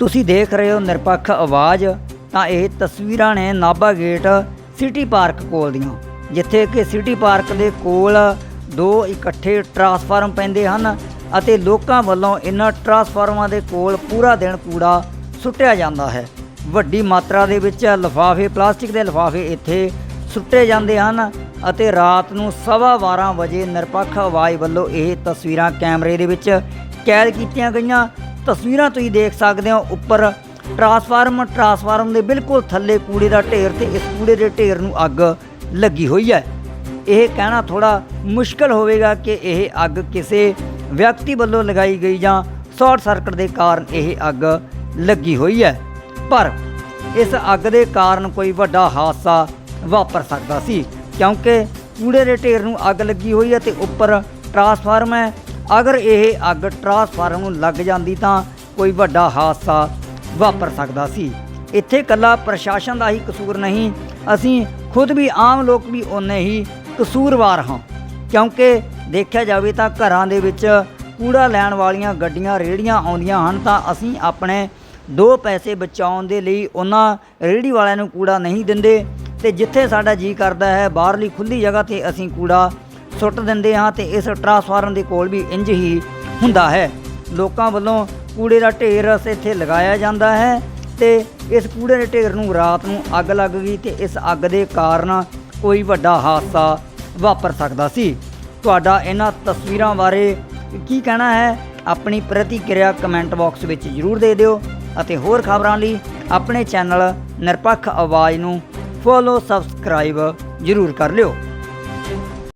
ਤੁਸੀਂ ਦੇਖ ਰਹੇ ਹੋ ਨਿਰਪੱਖ ਆਵਾਜ਼, ਤਾਂ ਇਹ ਤਸਵੀਰਾਂ ਨੇ ਨਾਭਾ ਗੇਟ ਸਿਟੀ ਪਾਰਕ ਕੋਲ ਦੀਆਂ, ਜਿੱਥੇ ਕਿ ਸਿਟੀ ਪਾਰਕ ਦੇ ਕੋਲ ਦੋ ਇਕੱਠੇ ਟਰਾਂਸਫਾਰਮ ਪੈਂਦੇ ਹਨ ਅਤੇ ਲੋਕਾਂ ਵੱਲੋਂ ਇਹਨਾਂ ਟਰਾਂਸਫਾਰਮਾਂ ਦੇ ਕੋਲ ਪੂਰਾ ਦਿਨ ਕੂੜਾ ਸੁੱਟਿਆ ਜਾਂਦਾ ਹੈ। ਵੱਡੀ ਮਾਤਰਾ ਦੇ ਵਿੱਚ ਲਿਫਾਫੇ, ਪਲਾਸਟਿਕ ਦੇ ਲਿਫਾਫੇ ਇੱਥੇ ਸੁੱਟੇ ਜਾਂਦੇ ਹਨ ਅਤੇ ਰਾਤ ਨੂੰ ਸਵਾ 12 ਵਜੇ ਨਿਰਪੱਖ ਆਵਾਜ਼ ਵੱਲੋਂ ਇਹ ਤਸਵੀਰਾਂ ਕੈਮਰੇ ਦੇ ਵਿੱਚ ਕੈਦ ਕੀਤੀਆਂ ਗਈਆਂ ਤਸਵੀਰਾਂ ਤੁਸੀਂ ਦੇਖ ਸਕਦੇ ਹੋ ਉੱਪਰ ਟਰਾਂਸਫਾਰਮ ਟਰਾਂਸਫਾਰਮ ਦੇ ਬਿਲਕੁਲ ਥੱਲੇ ਕੂੜੇ ਦਾ ਢੇਰ ਤੇ ਇਸ ਕੂੜੇ ਦੇ ਢੇਰ ਨੂੰ ਅੱਗ ਲੱਗੀ ਹੋਈ ਹੈ। ਇਹ ਕਹਿਣਾ ਥੋੜਾ ਮੁਸ਼ਕਲ ਹੋਵੇਗਾ ਕਿ ਇਹ ਅੱਗ ਕਿਸੇ ਵਿਅਕਤੀ ਵੱਲੋਂ ਲਗਾਈ ਗਈ ਜਾਂ ਸ਼ਾਰਟ ਸਰਕਟ ਦੇ ਕਾਰਨ ਇਹ ਅੱਗ ਲੱਗੀ ਹੋਈ ਹੈ। ਪਰ ਇਸ ਅੱਗ ਦੇ ਕਾਰਨ ਕੋਈ ਵੱਡਾ ਹਾਦਸਾ ਵਾਪਰ ਸਕਦਾ ਸੀ, ਕਿਉਂਕਿ ਕੂੜੇ ਦੇ ਢੇਰ ਨੂੰ ਅੱਗ ਲੱਗੀ ਹੋਈ ਹੈ ਤੇ ਉੱਪਰ ਟਰਾਂਸਫਾਰਮ ਹੈ ਅਗਰ ਇਹ ਅੱਗ ਟਰਾਂਸਫਾਰਮ ਨੂੰ ਲੱਗ ਜਾਂਦੀ ਤਾਂ ਕੋਈ ਵੱਡਾ ਹਾਦਸਾ ਵਾਪਰ ਸਕਦਾ ਸੀ। ਇੱਥੇ ਕੱਲਾ ਪ੍ਰਸ਼ਾਸਨ ਦਾ ਹੀ ਕਸੂਰ ਨਹੀਂ, ਅਸੀਂ ਖੁਦ ਵੀ ਆਮ ਲੋਕ ਵੀ ਓਨੇ ਹੀ ਕਸੂਰਵਾਰ ਹਾਂ। ਕਿਉਂਕਿ ਦੇਖਿਆ ਜਾਵੇ ਤਾਂ ਘਰਾਂ ਦੇ ਵਿੱਚ ਕੂੜਾ ਲੈਣ ਵਾਲੀਆਂ ਗੱਡੀਆਂ ਰੇੜੀਆਂ ਆਉਂਦੀਆਂ ਹਨ ਤਾਂ ਅਸੀਂ ਆਪਣੇ ਦੋ ਪੈਸੇ ਬਚਾਉਣ ਦੇ ਲਈ ਉਹਨਾਂ ਰੇੜੀ ਵਾਲਿਆਂ ਨੂੰ ਕੂੜਾ ਨਹੀਂ ਦਿੰਦੇ ਤੇ ਜਿੱਥੇ ਸਾਡਾ ਜੀ ਕਰਦਾ ਹੈ, ਬਾਹਰਲੀ ਖੁੱਲੀ ਜਗ੍ਹਾ ਤੇ ਅਸੀਂ ਕੂੜਾ ਸੁੱਟ ਦਿੰਦੇ ਹਾਂ ਤੇ ਇਸ ਟਰਾਂਸਫਾਰਮ ਦੇ ਕੋਲ ਵੀ ਇੰਜ ਹੀ ਹੁੰਦਾ ਹੈ। ਲੋਕਾਂ ਵੱਲੋਂ ਕੂੜੇ ਦਾ ਢੇਰ ਇੱਥੇ ਲਗਾਇਆ ਜਾਂਦਾ ਹੈ ਤੇ ਇਸ ਕੂੜੇ ਦੇ ਢੇਰ ਨੂੰ ਰਾਤ ਨੂੰ ਅੱਗ ਲੱਗ ਗਈ ਤੇ ਇਸ ਅੱਗ ਦੇ ਕਾਰਨ ਕੋਈ ਵੱਡਾ ਹਾਦਸਾ ਵਾਪਰ ਸਕਦਾ ਸੀ। ਤੁਹਾਡਾ ਇਹਨਾਂ ਤਸਵੀਰਾਂ ਬਾਰੇ ਕੀ ਕਹਿਣਾ ਹੈ? ਆਪਣੀ ਪ੍ਰਤੀਕਿਰਿਆ ਕਮੈਂਟ ਬਾਕਸ ਵਿੱਚ ਜ਼ਰੂਰ ਦੇ ਦਿਓ ਅਤੇ ਹੋਰ ਖਬਰਾਂ ਲਈ ਆਪਣੇ ਚੈਨਲ ਨਿਰਪੱਖ ਆਵਾਜ਼ ਨੂੰ ਫੋਲੋ, ਸਬਸਕ੍ਰਾਈਬ ਜ਼ਰੂਰ ਕਰ ਲਿਓ।